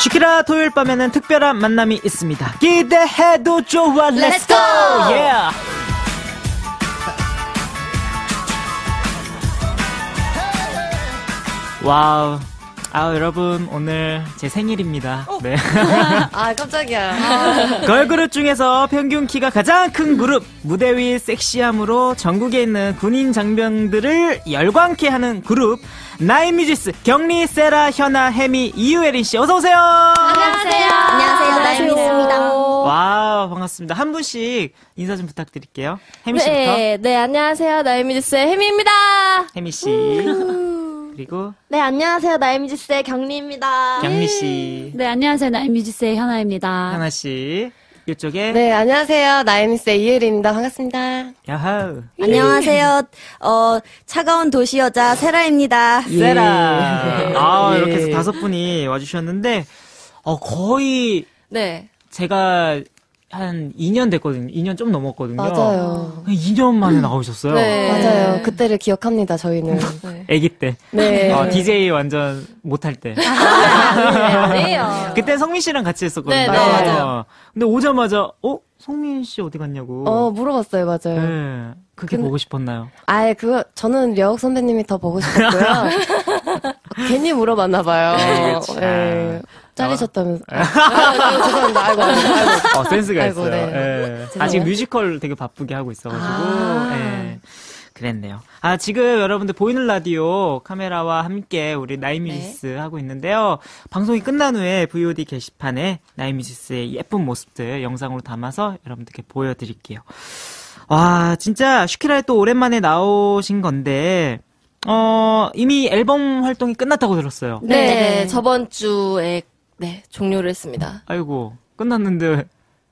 슈키라 토요일 밤에는 특별한 만남이 있습니다. 기대해도 좋아. Let's go! Yeah! 와우. 아, 여러분, 오늘 제 생일입니다. 네. 아, 깜짝이야. 걸그룹 중에서 평균 키가 가장 큰 그룹, 무대 위 섹시함으로 전국에 있는 군인 장병들을 열광케 하는 그룹, 나인뮤지스, 경리, 세라, 현아, 혜미, 이유혜린 씨, 어서 오세요! 안녕하세요. 안녕하세요. 나임입니다. 와우, 반갑습니다. 한 분씩 인사 좀 부탁드릴게요. 혜미 씨부터. 네, 네, 안녕하세요. 나이미지스의 혜미입니다. 혜미 씨. 그리고 네, 안녕하세요. 나이미지스의 경리입니다. 경리 씨. 네, 안녕하세요. 나인뮤지스의 현아입니다. 현아 씨. 이쪽에. 네, 안녕하세요. 나이미스의 이혜리입니다. 반갑습니다. 야하우. 안녕하세요. 어, 차가운 도시 여자 세라입니다. 세라. 아, 예. 이렇게 해서 다섯 분이 와주셨는데, 어, 거의 네. 제가 한 2년 됐거든요. 2년 좀 넘었거든요. 맞아요. 2년 만에 나오셨어요. 네. 맞아요. 그때를 기억합니다, 저희는. 아기 때. 네. 어, DJ 완전 못할 때. 아니에요. 그때 성민 씨랑 같이 했었거든요. 네, 네, 맞아요. 근데 오자마자, 어? 성민 씨 어디 갔냐고. 어, 물어봤어요, 맞아요. 네. 그게 보고 싶었나요? 아예 그거, 저는 려욱 선배님이 더 보고 싶었고요. 괜히 물어봤나봐요. 네, 그치. 네. 잘리셨다면서. 아, 아, 죄송합니다. 아이고, 아이고. 어, 센스가 아이고, 있어요. 네. 예. 아. 지금 뮤지컬 되게 바쁘게 하고 있어가지고. 아. 예. 그랬네요. 아, 지금 여러분들 보이는 라디오 카메라와 함께 우리 나이뮤지스 네. 하고 있는데요. 방송이 끝난 후에 VOD 게시판에 나이뮤지스의 예쁜 모습들 영상으로 담아서 여러분들께 보여드릴게요. 와, 진짜 슈키라에 또 오랜만에 나오신 건데, 어, 이미 앨범 활동이 끝났다고 들었어요. 네, 저번 주에 네, 종료를 했습니다. 아이고, 끝났는데,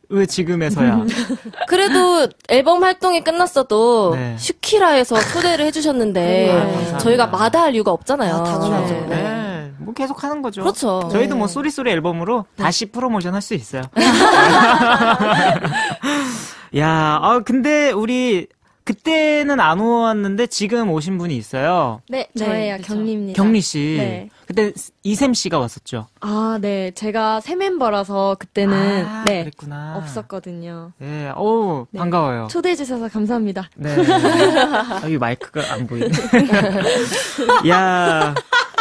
왜 지금에서야? 그래도 앨범 활동이 끝났어도 네. 슈키라에서 초대를 해주셨는데 아. 저희가 마다할 이유가 없잖아요. 아, 당연하죠. 네. 네. 뭐 계속 하는 거죠. 그렇죠. 저희도 뭐 쏘리쏘리 앨범으로 다시 프로모션 할 수 있어요. 야, 아, 근데 우리 그때는 안 오았는데 지금 오신 분이 있어요. 네, 네, 저예요. 그쵸. 경리입니다. 경리 씨. 네. 그때 이샘 씨가 왔었죠. 아, 네. 제가 새 멤버라서 그때는 아, 네. 그랬구나. 없었거든요. 네, 오, 네. 반가워요. 초대해 주셔서 감사합니다. 네. 아, 이 마이크가 안 보이네. 야,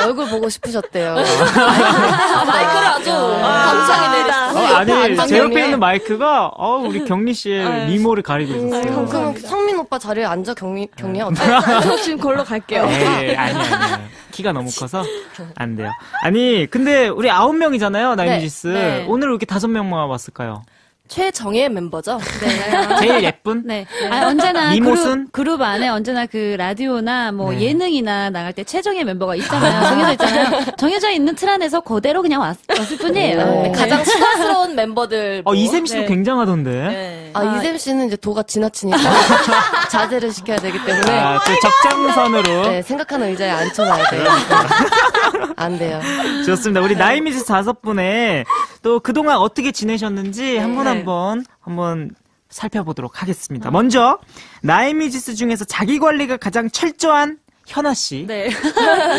얼굴 보고 싶으셨대요. 마이크를 아주 감상이 내렸어. 어, 아니, 제 옆에. 있는 마이크가, 어, 우리 경리 씨의 미모를 가리고 있었어요. 그럼 성민 오빠 자리에 앉아, 경리, 경리야? 어때? 저 지금 걸로 갈게요. 에이, 아니, 아니. 키가 너무 커서 안 돼요. 아니, 근데 우리 아홉 명이잖아요, 나이뮤지스. 네. 오늘 왜 이렇게 다섯 명만 왔을까요? 최정예 멤버죠. 제일 예쁜? 네. 아, 언제나? 그룹, 그룹 안에 언제나 그 라디오나 뭐 네. 예능이나 나갈 때 최정예 멤버가 있잖아요. 정해져 있잖아요. 정해져 있는 틀 안에서 그대로 그냥 왔, 을 뿐이에요. 네. 가장 수다스러운 멤버들. 어, 뭐. 이샘 씨도 네. 굉장하던데. 네. 아, 이샘 씨는 이제 도가 지나치니까 자제를 시켜야 되기 때문에. 아, 또 적장선으로. 네, 생각하는 의자에 앉혀놔야 돼요. 안 돼요. 좋습니다. 우리 나이뮤지스 다섯 분에 또 그동안 어떻게 지내셨는지 한 분한분 한번 살펴보도록 하겠습니다. 먼저 나이뮤지스 중에서 자기 관리가 가장 철저한 현아 씨. 네.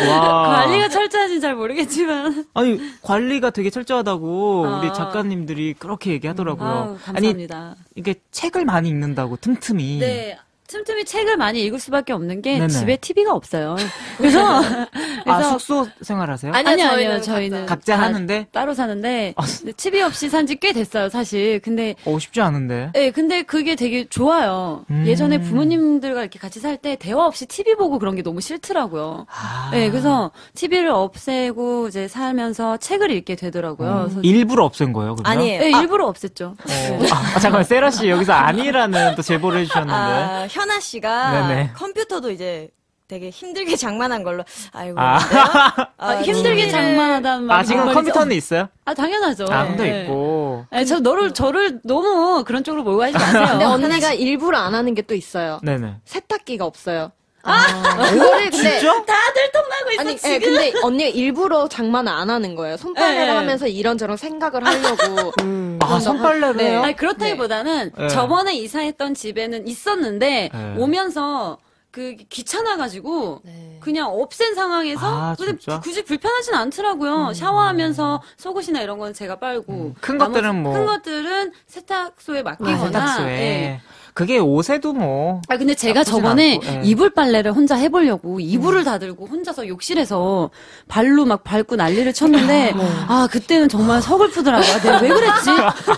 와. 관리가 철저한지는 잘 모르겠지만. 아니 관리가 되게 철저하다고 아. 우리 작가님들이 그렇게 얘기하더라고요. 아니 감사합니다. 이게 책을 많이 읽는다고 틈틈이. 네. 틈틈이 책을 많이 읽을 수밖에 없는 게 네네. 집에 TV가 없어요. 그래서 아 그래서 숙소 생활하세요? 아니요, 아니요, 저희는 저희는 각자 다 하는데 따로 사는데 근데 TV 없이 산 지 꽤 됐어요, 사실. 근데 어 쉽지 않은데. 네, 근데 그게 되게 좋아요. 음. 예전에 부모님들과 이렇게 같이 살 때 대화 없이 TV 보고 그런 게 너무 싫더라고요. 아. 네, 그래서 TV를 없애고 이제 살면서 책을 읽게 되더라고요. 그래서 일부러 없앤 거예요, 그러면? 아니에요. 네, 일부러 없앴죠. 어, 아, 잠깐만, 세라 씨 여기서 아니라는 또 제보를 해주셨는데. 아, 현아 씨가 네네. 컴퓨터도 이제 되게 힘들게 장만한 걸로 알고 아. 있는데요. 아, 힘들게 장만하다는 말이 아, 지금 정말이죠. 컴퓨터는 있어요? 아, 당연하죠. 아, 컴퓨터 네. 있고. 네, 저 너를 저를 너무 그런 쪽으로 몰고 가지 마세요. 근데 언니가 일부러 안 하는 게 또 있어요. 네네. 세탁기가 없어요. 아, 이거를 근데 진짜? 다들 통나고 있어 아니, 지금. 예, 근데 언니가 일부러 장만을 안 하는 거예요. 손빨래를 예, 예. 하면서 이런저런 생각을 하려고. 아, 손빨래를 네. 그렇다기보다는 네. 저번에 이사했던 집에는 있었는데 네. 오면서 그 귀찮아가지고 네. 그냥 없앤 상황에서 아, 근데 진짜? 굳이 불편하진 않더라고요. 샤워하면서 속옷이나 이런 건 제가 빨고 음, 큰 것들은 뭐- 큰 것들은 세탁소에 아, 맡기거나 세탁소에. 예. 그게 옷에도 뭐. 아 근데 제가 저번에 않고, 예. 이불 빨래를 혼자 해보려고 이불을 다 들고 혼자서 욕실에서 발로 막 밟고 난리를 쳤는데 아 그때는 정말 서글프더라고요. 아, 내가 왜 그랬지?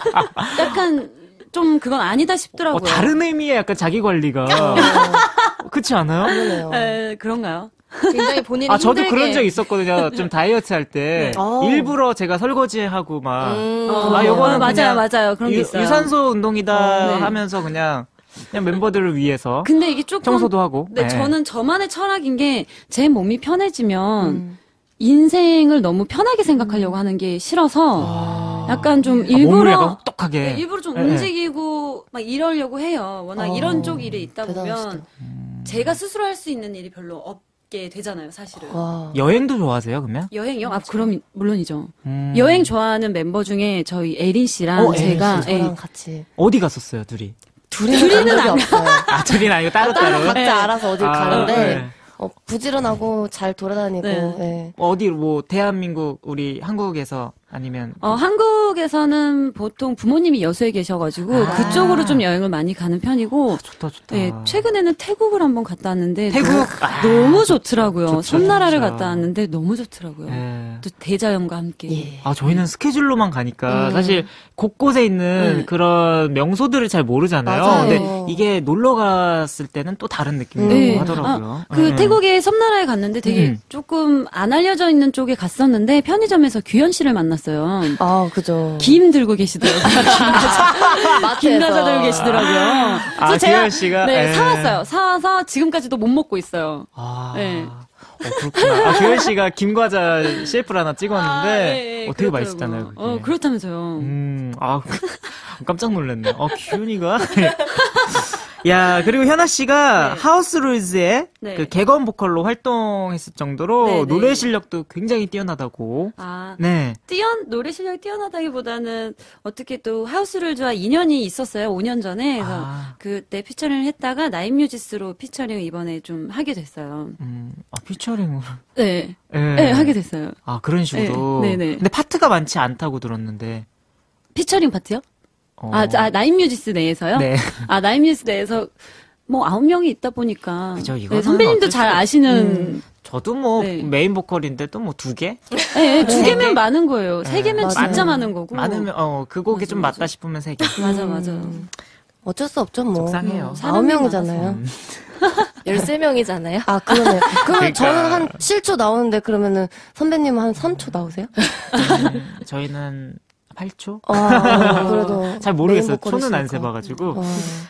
약간 좀 그건 아니다 싶더라고요. 어, 다른 의미의 약간 자기 관리가. 그렇지 않아요? 에, 그런가요? 굉장히 본인이 아, 저도 힘들게 그런 적 있었거든요. 좀 다이어트 할 때. 어. 일부러 제가 설거지하고 막. 음. 아, 요거는 어, 맞아요, 맞아요. 그런 게 유, 있어요. 유산소 운동이다 어, 네. 하면서 그냥, 그냥 멤버들을 위해서. 근데 이게 조금 청소도 하고. 네, 네. 저는 저만의 철학인 게 제 몸이 편해지면 음. 인생을 너무 편하게 생각하려고 하는 게 싫어서 약간 좀 아, 일부러 약간 혹독하게. 네, 일부러 좀 네, 네. 움직이고 막 이러려고 해요. 워낙 어, 이런 쪽 일이 있다 대단하시다. 보면 제가 스스로 할 수 있는 일이 별로 없 게 되잖아요, 사실은. 와. 여행도 좋아하세요, 그러면? 여행이요? 아, 그럼 물론이죠. 음. 여행 좋아하는 멤버 중에 저희 에린 씨랑 어, 에린 제가 저랑 예, 같이. 어디 갔었어요, 둘이? 둘이는 간 적이 없어요. 아, 둘이는 아니고 따로 따로. 따로 각자 네. 알아서 어딜 아, 가는데 네. 어, 부지런하고 잘 돌아다니고 네. 네. 어디, 뭐, 대한민국, 우리 한국에서 아니면. 어, 한국에서는 보통 부모님이 여수에 계셔가지고 아. 그쪽으로 좀 여행을 많이 가는 편이고 좋다, 좋다. 네, 최근에는 태국을 한번 갔다 왔는데 태국? 너무, 아, 너무 좋더라고요. 좋죠, 섬나라를 진짜. 갔다 왔는데 너무 좋더라고요. 예. 또 대자연과 함께. 예. 아, 저희는 스케줄로만 가니까 음. 사실 곳곳에 있는 네. 그런 명소들을 잘 모르잖아요. 맞아요. 근데 이게 놀러 갔을 때는 또 다른 느낌이라고 네. 하더라고요. 아, 그 네. 태국의 섬나라에 갔는데 되게 음. 조금 안 알려져 있는 쪽에 갔었는데 편의점에서 규현 씨를 만났어요. 아, 그죠. 김 들고 계시더라고요. 김 과자 들고 계시더라고요. 아, 그래서 제가 씨가? 네, 예. 사왔어요. 사와서 지금까지도 못 먹고 있어요. 아, 네. 어, 그렇구나. 아, 규현 씨가 김과자 CF를 하나 찍었는데, 아, 네, 어, 되게 그렇더라고요. 맛있잖아요. 그게. 어, 그렇다면서요. 음, 아, 깜짝 놀랐네. 어, 규현이가? 야, 그리고 현아 씨가 네. 하우스 룰즈의 네. 그 개건 보컬로 활동했을 정도로 네, 네. 노래 실력도 굉장히 뛰어나다고. 아, 네. 뛰어 노래 실력이 뛰어나다기보다는 어떻게 또 하우스 룰즈와 인연이 있었어요. 5년 전에 그래서 아. 그때 피처링을 했다가 나인뮤지스로 피처링 이번에 좀 하게 됐어요. 음, 아, 피처링으로. 네, 예. 네, 하게 됐어요. 아, 그런 식으로. 네, 네, 네. 근데 파트가 많지 않다고 들었는데. 피처링 파트요? 어. 아, 아 나인뮤지스 내에서요? 네. 아 나인뮤지스 내에서 뭐 아홉 명이 있다 보니까 그죠, 네, 선배님도 잘 아시는 저도 뭐 네. 메인 보컬인데 또 뭐 두 개? 네, 두세 개면 개? 많은 거예요. 세 네, 개면 맞아요. 진짜 많은 거고. 많으면 어그 곡에 맞아, 좀 맞아. 맞다 싶으면 세 개. 맞아 맞아. 음. 어쩔 수 없죠, 뭐. 속상해요. 아홉 사람이 명이잖아요. 음. 13명이잖아요. 아, 그러네요. 그러면 그러니까. 저는 한 7초 나오는데 그러면은 선배님은 한 3초 나오세요? 음, 저희는 8초? 아, 그래도. 잘 모르겠어요. 초는 안. 세봐가지고. 어.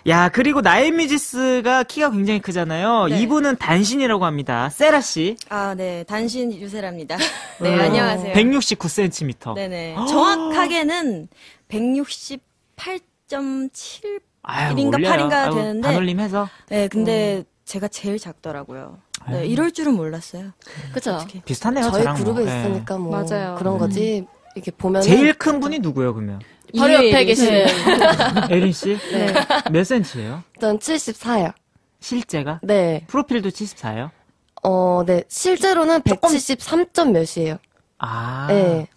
야, 그리고 나인뮤지스가 키가 굉장히 크잖아요. 네. 이분은 단신이라고 합니다. 세라 씨. 아, 네. 단신 유세라입니다. 네, 어, 안녕하세요. 169cm. 네네. 정확하게는 168.7 아유, 일인가 올려요. 팔인가 아유, 되는데. 반올림해서. 네, 근데 제가 제일 작더라고요. 네. 이럴 줄은 몰랐어요. 그쵸? 어떻게. 비슷하네요, 저희 그룹에 뭐. 예. 있으니까 뭐. 맞아요. 그런 거지. 이렇게 보면. 제일 큰 분이 누구예요, 그러면? 바로 옆에 계시는 에린 씨? 네. 몇 센치예요? 전 74요. 실제가? 네. 프로필도 74예요? 어, 네. 실제로는 173점 몇이에요. 아. 네.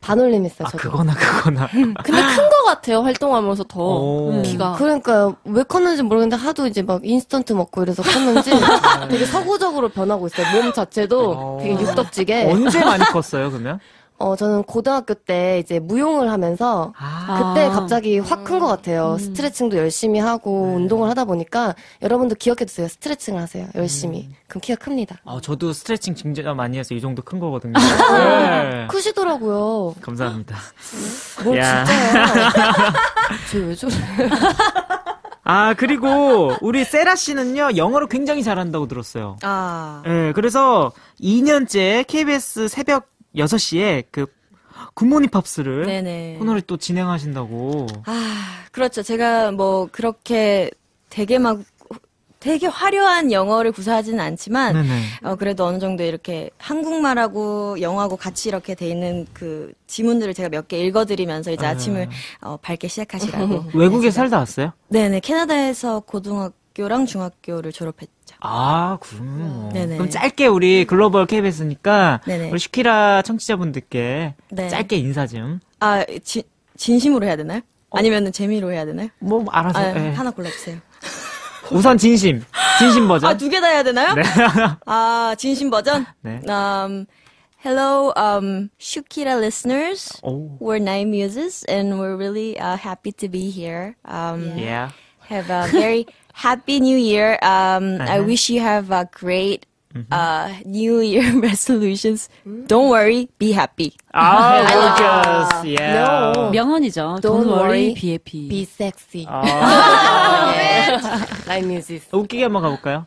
반올림 했어요, 아, 저도. 그거나, 그거나. 근데 큰 거 같아요. 활동하면서 더 오. 키가. 그러니까요. 왜 컸는지 모르겠는데 하도 이제 막 인스턴트 먹고 이래서 컸는지 되게 서구적으로 변하고 있어요. 몸 자체도 어. 되게 육덕지게. 언제 많이 컸어요, 그러면? 어, 저는 고등학교 때 이제 무용을 하면서 아. 그때 아. 갑자기 확 큰 것 같아요. 스트레칭도 열심히 하고 네. 운동을 하다 보니까 여러분도 기억해 두세요. 스트레칭을 하세요. 열심히. 음. 그럼 키가 큽니다. 아, 저도 스트레칭 진짜 많이 해서 이 정도 큰 거거든요. 네. 크시더라고요. 감사합니다. 뭘 야. 진짜요? 쟤왜 저래? 아, 그리고 우리 세라 씨는요, 영어를 굉장히 잘한다고 들었어요. 아. 예, 그래서 2년째 KBS 새벽 6시에 그 굿모닝 팝스를 네네. 코너를 또 진행하신다고. 아, 그렇죠. 제가 뭐 그렇게 되게 막 되게 화려한 영어를 구사하지는 않지만 네네. 어, 그래도 어느 정도 이렇게 한국말하고 영어하고 같이 이렇게 돼 있는 그 지문들을 제가 몇 개 읽어드리면서 이제 아. 아침을 어, 밝게 시작하시라고. 외국에 살다 왔어요? 네네. 캐나다에서 고등학교 고등학교랑 중학교를 졸업했죠. 아, 그럼. 네네. 그럼 짧게 우리 글로벌 KBS니까 네네. 우리 슈키라 청취자분들께 네. 짧게 인사 좀. 아, 지, 진심으로 해야 되나요? 아니면 재미로 해야 되나요? 뭐 알아서. 아, 예. 하나 골라주세요. 우선 진심. 진심 버전. 아, 두 개 다 해야 되나요? 아, 진심 버전? 네. Um, hello, um, Shukira listeners. 오. We're Nine Muses, and we're really uh, happy to be here. Um, Yeah. Have a very happy New Year. Um, I Uh-huh. wish you have a great Mm-hmm. uh, New Year resolutions. Don't worry, be happy. 아, gorgeous. Yeah. No. 명언이죠. Don't Don't worry, be happy. Be sexy. 아, 라인 뮤직. 웃기게 한번 가볼까요?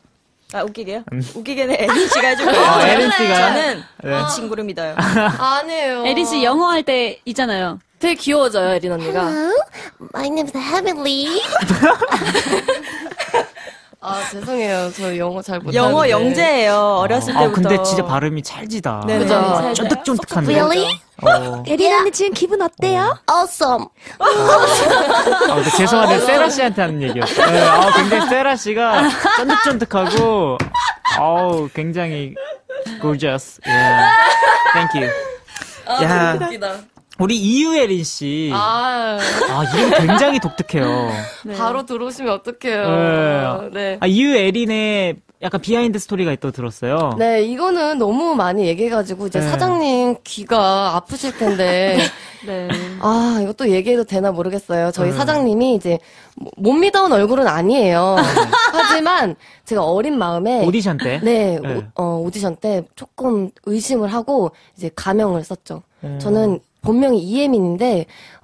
아, 웃기게요? 웃기게는 에린 씨가. 음. 어, 에린 씨가. 저는 네. 이 친구를 믿어요. 아니에요. 에린 씨 영어 할 때 있잖아요. 되게 귀여워져요, 에린 언니가. My name is Heavenly. 아, 죄송해요. 저 영어 잘 못하는데. 영어 영재예요. 어렸을 아, 때부터. 근데 진짜 발음이 찰지다. 네네. 그죠? 쫀득쫀득한데. Really? 어. 에린 언니 지금 기분 어때요? Awesome. 아, 근데 죄송한데 세라 씨한테 하는 얘기였어요. 네, 아, 굉장히 세라 씨가 쫀득쫀득하고, 아우, 굉장히 gorgeous. Yeah. Thank you. 야, 웃기다. 우리 이유에린 씨. 아, 아, 이름 굉장히 독특해요. 바로 들어오시면 어떡해요. 네. 아, 이유에린의 약간 비하인드 스토리가 있다고 들었어요. 네, 이거는 너무 많이 얘기해가지고, 이제 네. 사장님 귀가 아프실 텐데, 네. 아, 이것도 얘기해도 되나 모르겠어요. 저희 네. 사장님이 이제, 뭐- 못 믿어온 얼굴은 아니에요. 하지만, 제가 어린 마음에, 오디션 때. 네, 네. 오, 어, 오디션 때 조금 의심을 하고, 이제 가명을 썼죠. 음. 저는 본명이 이예민인데, 어,